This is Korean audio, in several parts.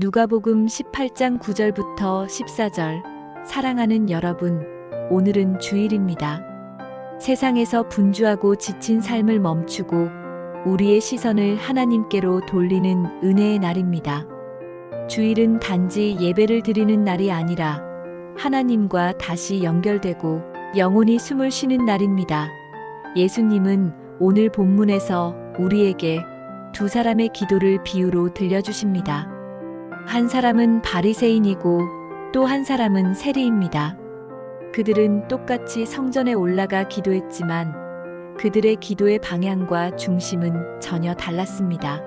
누가복음 18장 9절부터 14절 사랑하는 여러분, 오늘은 주일입니다. 세상에서 분주하고 지친 삶을 멈추고 우리의 시선을 하나님께로 돌리는 은혜의 날입니다. 주일은 단지 예배를 드리는 날이 아니라 하나님과 다시 연결되고 영혼이 숨을 쉬는 날입니다. 예수님은 오늘 본문에서 우리에게 두 사람의 기도를 비유로 들려주십니다. 한 사람은 바리새인이고 또 한 사람은 세리입니다. 그들은 똑같이 성전에 올라가 기도했지만 그들의 기도의 방향과 중심은 전혀 달랐습니다.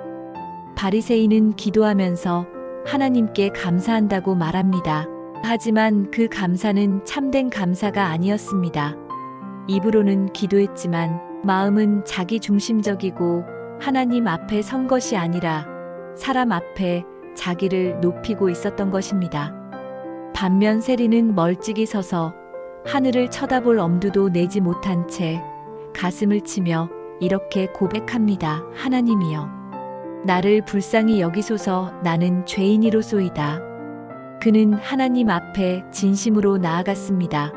바리새인은 기도하면서 하나님께 감사한다고 말합니다. 하지만 그 감사는 참된 감사가 아니었습니다. 입으로는 기도했지만 마음은 자기 중심적이고 하나님 앞에 선 것이 아니라 사람 앞에 자기를 높이고 있었던 것입니다. 반면 세리는 멀찍이 서서 하늘을 쳐다볼 엄두도 내지 못한 채 가슴을 치며 이렇게 고백합니다. 하나님이여. 나를 불쌍히 여기소서 나는 죄인이로소이다. 그는 하나님 앞에 진심으로 나아갔습니다.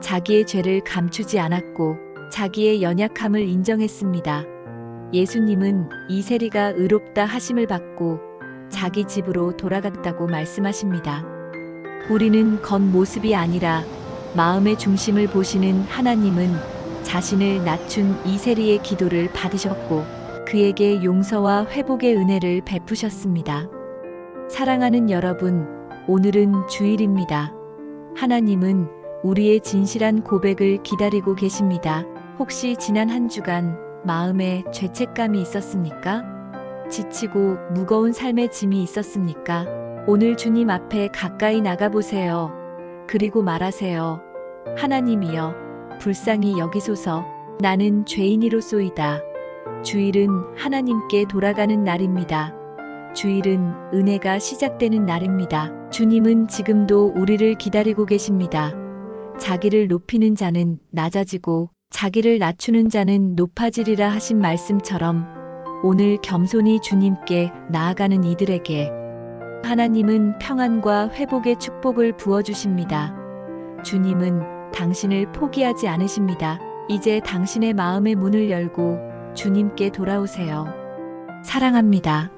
자기의 죄를 감추지 않았고 자기의 연약함을 인정했습니다. 예수님은 이 세리가 의롭다 하심을 받고 자기 집으로 돌아갔다고 말씀하십니다. 우리는 겉모습이 아니라 마음의 중심을 보시는 하나님은 자신을 낮춘 이세리의 기도를 받으셨고 그에게 용서와 회복의 은혜를 베푸셨습니다. 사랑하는 여러분, 오늘은 주일입니다. 하나님은 우리의 진실한 고백을 기다리고 계십니다. 혹시 지난 한 주간 마음에 죄책감이 있었습니까? 지치고 무거운 삶의 짐이 있었습니까? 오늘 주님 앞에 가까이 나가보세요. 그리고 말하세요. 하나님이여, 불쌍히 여기소서, 나는 죄인이로소이다. 주일은 하나님께 돌아가는 날입니다. 주일은 은혜가 시작되는 날입니다. 주님은 지금도 우리를 기다리고 계십니다. 자기를 높이는 자는 낮아지고 자기를 낮추는 자는 높아지리라 하신 말씀처럼 오늘 겸손히 주님께 나아가는 이들에게 하나님은 평안과 회복의 축복을 부어주십니다. 주님은 당신을 포기하지 않으십니다. 이제 당신의 마음의 문을 열고 주님께 돌아오세요. 사랑합니다.